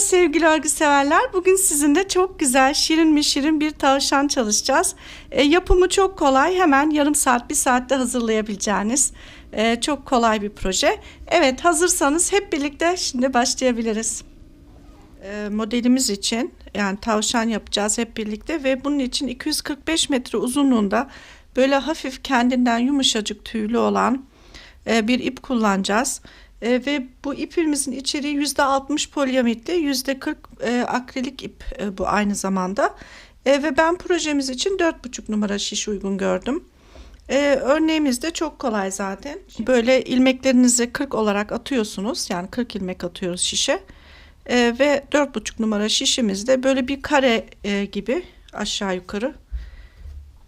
Merhaba sevgili örgü severler. Bugün sizinle çok güzel, şirin mi şirin bir tavşan çalışacağız. E, yapımı çok kolay. Hemen yarım saat, bir saatte hazırlayabileceğiniz e, çok kolay bir proje. Evet hazırsanız hep birlikte şimdi başlayabiliriz. E, modelimiz için yani tavşan yapacağız hep birlikte ve bunun için 245 metre uzunluğunda böyle hafif kendinden yumuşacık tüylü olan e, bir ip kullanacağız. E, ve bu ipimizin içeriği yüzde 60 polyamitli, yüzde 40 e, akrilik ip e, bu aynı zamanda. E, ve ben projemiz için 4,5 numara şiş uygun gördüm. E, örneğimiz de çok kolay zaten. Böyle ilmeklerinizi 40 olarak atıyorsunuz. Yani 40 ilmek atıyoruz şişe. E, ve 4,5 numara şişimizde böyle bir kare e, gibi aşağı yukarı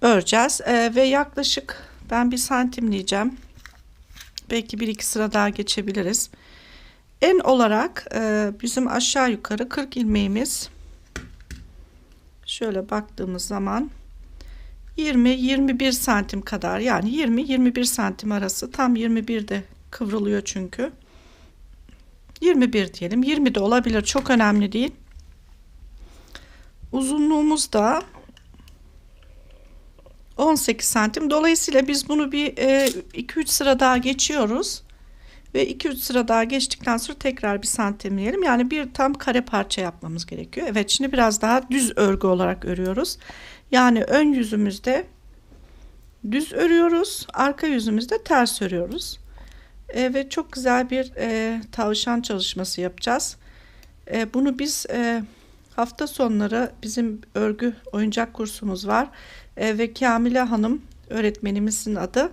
öreceğiz. E, ve yaklaşık ben bir santimleyeceğim. Belki bir iki sıra daha geçebiliriz. En olarak e, bizim aşağı yukarı 40 ilmeğimiz şöyle baktığımız zaman 20-21 santim kadar yani 20-21 santim arası tam 21 de kıvrılıyor çünkü 21 diyelim 20 de olabilir çok önemli değil uzunluğumuz da 18 santim. Dolayısıyla biz bunu bir 2-3 e, sıra daha geçiyoruz. Ve 2-3 sıra daha geçtikten sonra tekrar bir santimleyelim. Yani bir tam kare parça yapmamız gerekiyor. Evet şimdi biraz daha düz örgü olarak örüyoruz. Yani ön yüzümüzde düz örüyoruz. Arka yüzümüzde ters örüyoruz. E, ve çok güzel bir e, tavşan çalışması yapacağız. E, bunu biz e, hafta sonları bizim örgü oyuncak kursumuz var e, ve Kamile Hanım öğretmenimizin adı.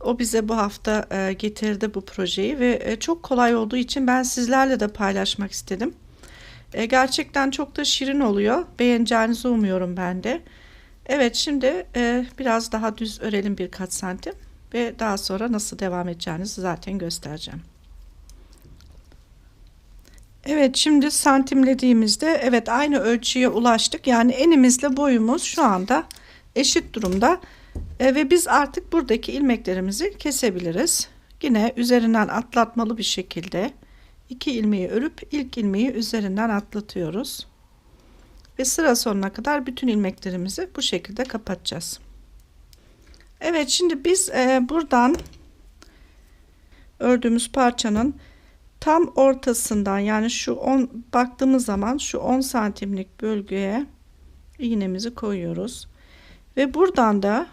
O bize bu hafta e, getirdi bu projeyi ve e, çok kolay olduğu için ben sizlerle de paylaşmak istedim. E, gerçekten çok da şirin oluyor. Beğeneceğinizi umuyorum ben de. Evet şimdi e, biraz daha düz örelim birkaç santim ve daha sonra nasıl devam edeceğinizi zaten göstereceğim. Evet şimdi santimlediğimizde evet aynı ölçüye ulaştık. Yani enimizle boyumuz şu anda eşit durumda e, ve biz artık buradaki ilmeklerimizi kesebiliriz. Yine üzerinden atlatmalı bir şekilde iki ilmeği örüp ilk ilmeği üzerinden atlatıyoruz. Ve sıra sonuna kadar bütün ilmeklerimizi bu şekilde kapatacağız. Evet şimdi biz e, buradan ördüğümüz parçanın tam ortasından yani şu 10 baktığımız zaman şu 10 santimlik bölgeye iğnemizi koyuyoruz. Ve buradan da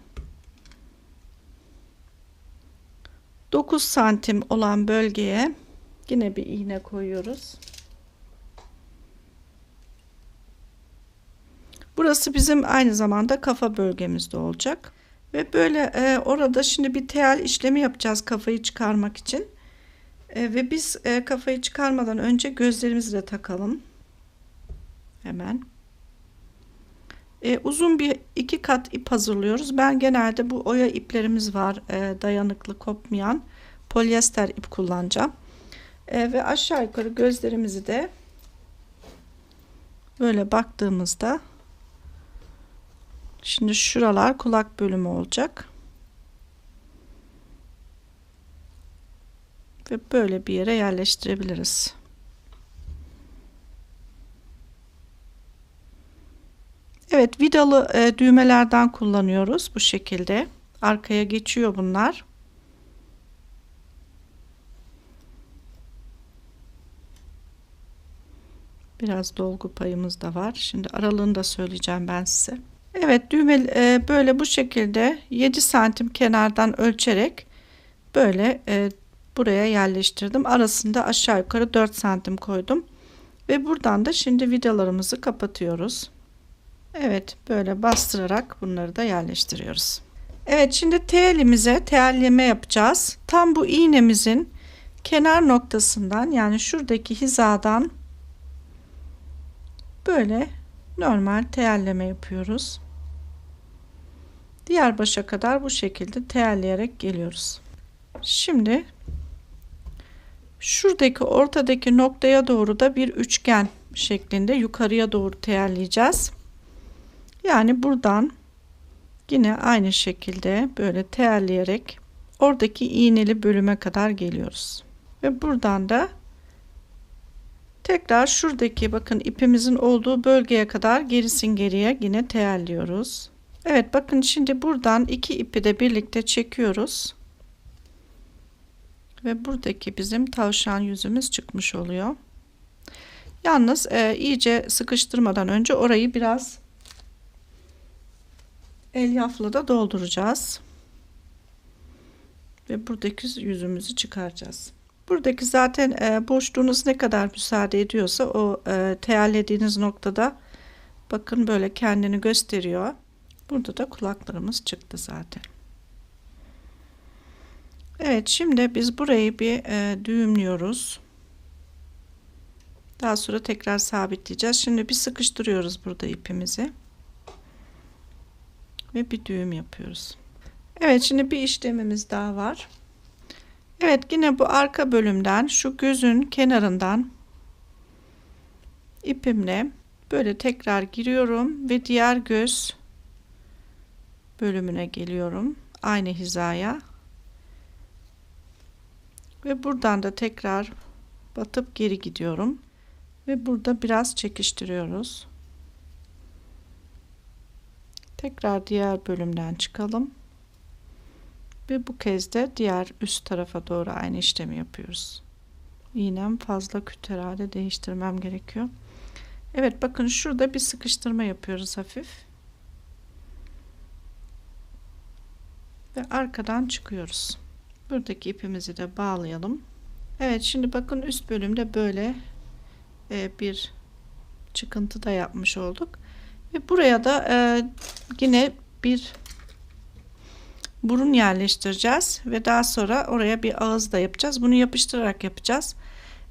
9 santim olan bölgeye yine bir iğne koyuyoruz. Burası bizim aynı zamanda kafa bölgemizde olacak. Ve böyle e, orada şimdi bir tel işlemi yapacağız kafayı çıkarmak için. E, ve biz e, kafayı çıkarmadan önce gözlerimizi de takalım. Hemen e, uzun bir iki kat ip hazırlıyoruz. Ben genelde bu oya iplerimiz var dayanıklı kopmayan polyester ip kullanacağım. Ve aşağı yukarı gözlerimizi de böyle baktığımızda şimdi şuralar kulak bölümü olacak. Ve böyle bir yere yerleştirebiliriz. Evet vidalı e, düğmelerden kullanıyoruz bu şekilde. Arkaya geçiyor bunlar. Biraz dolgu payımız da var. Şimdi aralığını da söyleyeceğim ben size. Evet düğme e, böyle bu şekilde 7 santim kenardan ölçerek böyle e, buraya yerleştirdim. Arasında aşağı yukarı 4 santim koydum. Ve buradan da şimdi vidalarımızı kapatıyoruz. Evet böyle bastırarak bunları da yerleştiriyoruz. Evet şimdi telimize telleme yapacağız. Tam bu iğnemizin kenar noktasından yani şuradaki hizadan böyle normal telleme yapıyoruz. Diğer başa kadar bu şekilde telleyerek geliyoruz. Şimdi şuradaki ortadaki noktaya doğru da bir üçgen şeklinde yukarıya doğru teyelleyeceğiz. Yani buradan yine aynı şekilde böyle terleyerek oradaki iğneli bölüme kadar geliyoruz. Ve buradan da Tekrar şuradaki bakın ipimizin olduğu bölgeye kadar gerisin geriye yine teyelliyoruz. Evet bakın şimdi buradan iki ipi de birlikte çekiyoruz. Ve buradaki bizim tavşan yüzümüz çıkmış oluyor. Yalnız e, iyice sıkıştırmadan önce orayı biraz elyafla da dolduracağız. Ve buradaki yüzümüzü çıkaracağız. Buradaki zaten e, boşluğunuz ne kadar müsaade ediyorsa o e, teyellediğiniz noktada bakın böyle kendini gösteriyor. Burada da kulaklarımız çıktı zaten. Evet şimdi biz burayı bir e, düğümlüyoruz. Daha sonra tekrar sabitleyeceğiz. Şimdi bir sıkıştırıyoruz burada ipimizi. Ve bir düğüm yapıyoruz. Evet şimdi bir işlemimiz daha var. Evet yine bu arka bölümden şu gözün kenarından ipimle böyle tekrar giriyorum ve diğer göz bölümüne geliyorum. Aynı hizaya. Ve buradan da tekrar batıp geri gidiyorum. Ve burada biraz çekiştiriyoruz. Tekrar diğer bölümden çıkalım. Ve bu kez de diğer üst tarafa doğru aynı işlemi yapıyoruz. İğnem fazla küt herhalde değiştirmem gerekiyor. Evet bakın şurada bir sıkıştırma yapıyoruz hafif. Ve arkadan çıkıyoruz. Buradaki ipimizi de bağlayalım. Evet şimdi bakın üst bölümde böyle e, bir çıkıntı da yapmış olduk. Ve buraya da e, yine bir burun yerleştireceğiz ve daha sonra oraya bir ağız da yapacağız. Bunu yapıştırarak yapacağız.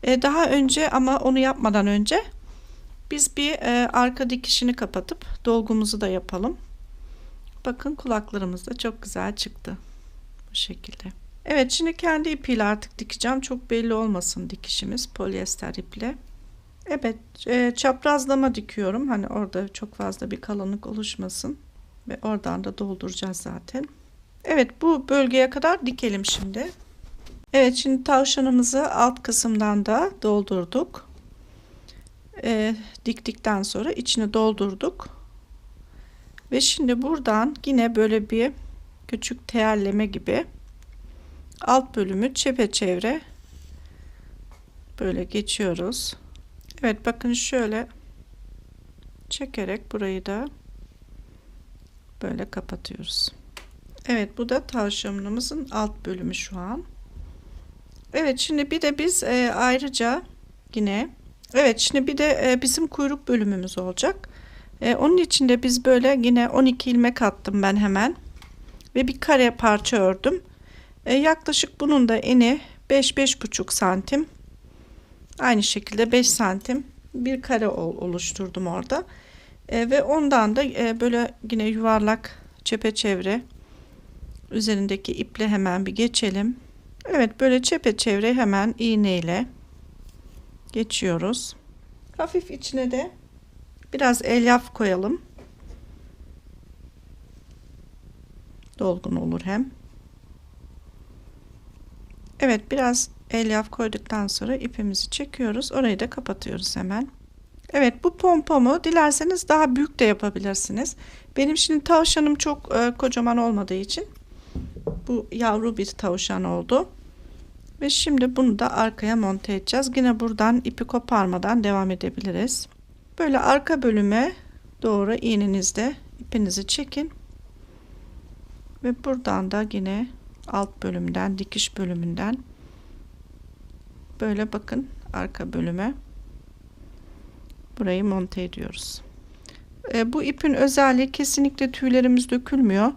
E, daha önce ama onu yapmadan önce biz bir e, arka dikişini kapatıp dolgumuzu da yapalım. Bakın kulaklarımız da çok güzel çıktı. Bu şekilde. Evet şimdi kendi ipiyle artık dikeceğim. Çok belli olmasın dikişimiz polyester iple. Evet e, çaprazlama dikiyorum. Hani orada çok fazla bir kalınlık oluşmasın. Ve oradan da dolduracağız zaten. Evet bu bölgeye kadar dikelim şimdi. Evet şimdi tavşanımızı alt kısımdan da doldurduk. E, diktikten sonra içini doldurduk. Ve şimdi buradan yine böyle bir küçük teyelleme gibi alt bölümü çepeçevre böyle geçiyoruz. Evet bakın şöyle çekerek burayı da böyle kapatıyoruz. Evet bu da tavşanımızın alt bölümü şu an. Evet şimdi bir de biz e, ayrıca yine evet şimdi bir de e, bizim kuyruk bölümümüz olacak. E, onun için de biz böyle yine 12 ilmek attım ben hemen ve bir kare parça ördüm. E, yaklaşık bunun da eni 5-5,5 santim. Aynı şekilde 5 santim bir kare oluşturdum orada. E, ve ondan da e, böyle yine yuvarlak çepeçevre üzerindeki iple hemen bir geçelim. Evet böyle çepeçevre hemen iğneyle geçiyoruz. Hafif içine de biraz elyaf koyalım. Dolgun olur hem. Evet biraz elyaf koyduktan sonra ipimizi çekiyoruz. Orayı da kapatıyoruz hemen. Evet bu pompomu dilerseniz daha büyük de yapabilirsiniz. Benim şimdi tavşanım çok e, kocaman olmadığı için bu yavru bir tavşan oldu. Ve şimdi bunu da arkaya monte edeceğiz. Yine buradan ipi koparmadan devam edebiliriz. Böyle arka bölüme doğru iğnenizde ipinizi çekin. Ve buradan da yine alt bölümden dikiş bölümünden böyle bakın arka bölüme burayı monte ediyoruz. E, bu ipin özelliği kesinlikle tüylerimiz dökülmüyor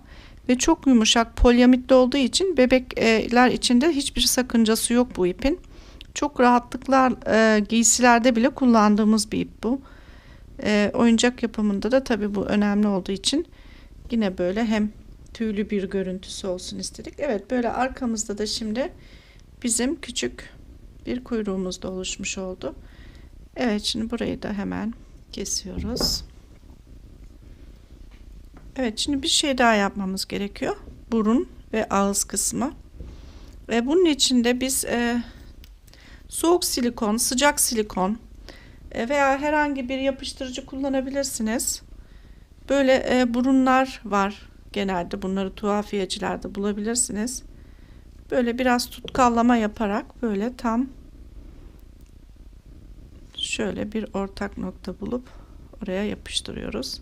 ve çok yumuşak polyamitli olduğu için bebekler içinde hiçbir sakıncası yok bu ipin. Çok rahatlıklar e, giysilerde bile kullandığımız bir ip bu. E, oyuncak yapımında da tabii bu önemli olduğu için yine böyle hem tüylü bir görüntüsü olsun istedik. Evet böyle arkamızda da şimdi bizim küçük bir kuyruğumuz da oluşmuş oldu. Evet şimdi burayı da hemen kesiyoruz. Evet şimdi bir şey daha yapmamız gerekiyor. Burun ve ağız kısmı. Ve bunun için de biz e, soğuk silikon, sıcak silikon e, veya herhangi bir yapıştırıcı kullanabilirsiniz. Böyle e, burunlar var. Genelde bunları tuhafiyecilerde bulabilirsiniz. Böyle biraz tutkallama yaparak böyle tam şöyle bir ortak nokta bulup oraya yapıştırıyoruz.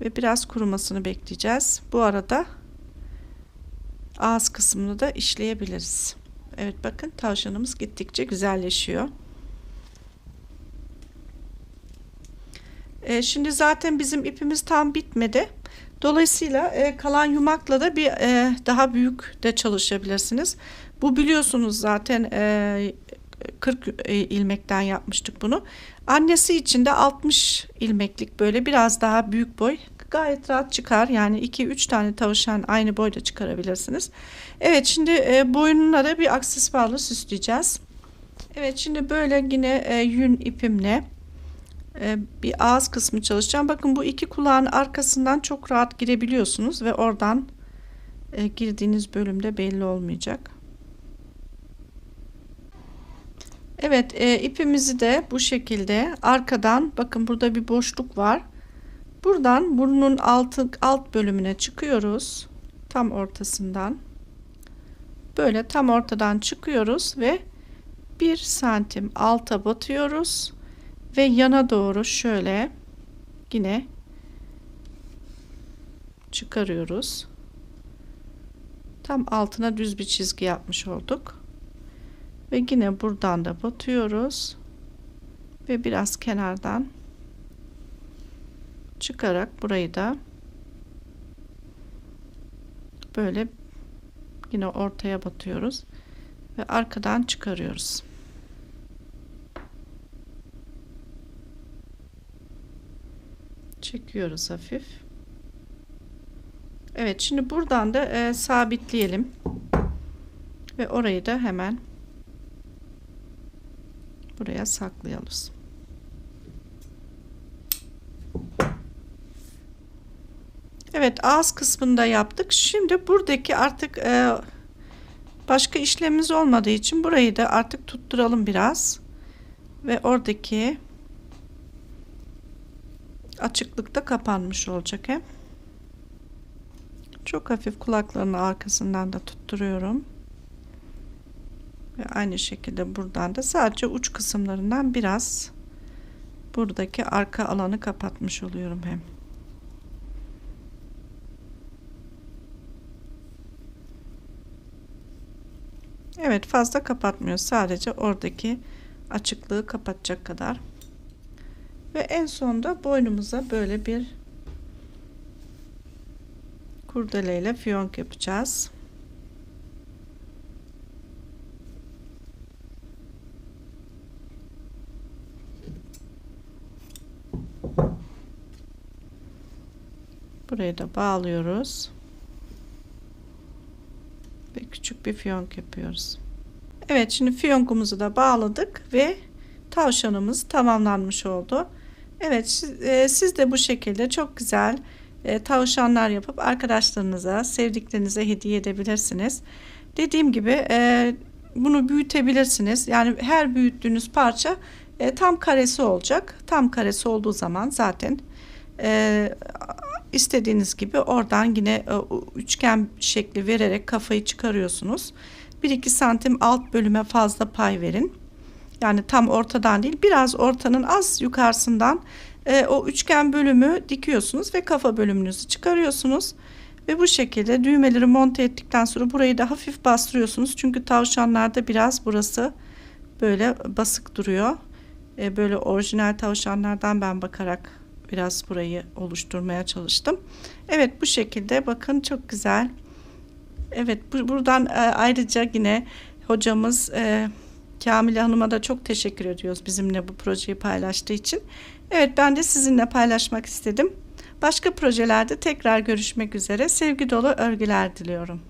Ve biraz kurumasını bekleyeceğiz. Bu arada ağız kısmını da işleyebiliriz. Evet bakın tavşanımız gittikçe güzelleşiyor. E, şimdi zaten bizim ipimiz tam bitmedi. Dolayısıyla e, kalan yumakla da bir e, daha büyük de çalışabilirsiniz. Bu biliyorsunuz zaten e, 40 e, ilmekten yapmıştık bunu. Annesi için de 60 ilmeklik böyle biraz daha büyük boy gayet rahat çıkar. Yani 2-3 tane tavşan aynı boyda çıkarabilirsiniz. Evet şimdi e, boynuna da bir aksesuarla süsleyeceğiz. Evet şimdi böyle yine e, yün ipimle bir ağız kısmı çalışacağım. Bakın bu iki kulağın arkasından çok rahat girebiliyorsunuz ve oradan e, girdiğiniz bölümde belli olmayacak. Evet e, ipimizi de bu şekilde arkadan bakın burada bir boşluk var. Buradan burnun altı, alt bölümüne çıkıyoruz. Tam ortasından. Böyle tam ortadan çıkıyoruz ve bir santim alta batıyoruz ve yana doğru şöyle yine çıkarıyoruz. Tam altına düz bir çizgi yapmış olduk. Ve yine buradan da batıyoruz. Ve biraz kenardan çıkarak burayı da böyle yine ortaya batıyoruz ve arkadan çıkarıyoruz. Çekiyoruz hafif. Evet şimdi buradan da e, sabitleyelim. Ve orayı da hemen buraya saklayalım. Evet ağız kısmında yaptık. Şimdi buradaki artık e, başka işlemimiz olmadığı için burayı da artık tutturalım biraz. Ve oradaki açıklıkta kapanmış olacak hem. Çok hafif kulaklarının arkasından da tutturuyorum. Ve aynı şekilde buradan da sadece uç kısımlarından biraz buradaki arka alanı kapatmış oluyorum hem. Evet fazla kapatmıyor. Sadece oradaki açıklığı kapatacak kadar. Ve en sonda boynumuza böyle bir kurdeleyle fiyonk yapacağız. Burayı da bağlıyoruz ve küçük bir fiyonk yapıyoruz. Evet şimdi fiyonkumuzu da bağladık ve tavşanımız tamamlanmış oldu. Evet siz, e, siz de bu şekilde çok güzel e, tavşanlar yapıp arkadaşlarınıza, sevdiklerinize hediye edebilirsiniz. Dediğim gibi e, bunu büyütebilirsiniz. Yani her büyüttüğünüz parça tam karesi olacak. Tam karesi olduğu zaman zaten istediğiniz gibi oradan yine üçgen şekli vererek kafayı çıkarıyorsunuz. 1-2 santim alt bölüme fazla pay verin. Yani tam ortadan değil biraz ortanın az yukarısından e, o üçgen bölümü dikiyorsunuz ve kafa bölümünüzü çıkarıyorsunuz. Ve bu şekilde düğmeleri monte ettikten sonra burayı da hafif bastırıyorsunuz. Çünkü tavşanlarda biraz burası böyle basık duruyor. E, böyle orijinal tavşanlardan ben bakarak biraz burayı oluşturmaya çalıştım. Evet bu şekilde bakın çok güzel. Evet bu, buradan e, ayrıca yine hocamız e, Kamile Hanım'a da çok teşekkür ediyoruz bizimle bu projeyi paylaştığı için. Evet ben de sizinle paylaşmak istedim. Başka projelerde tekrar görüşmek üzere. Sevgi dolu örgüler diliyorum.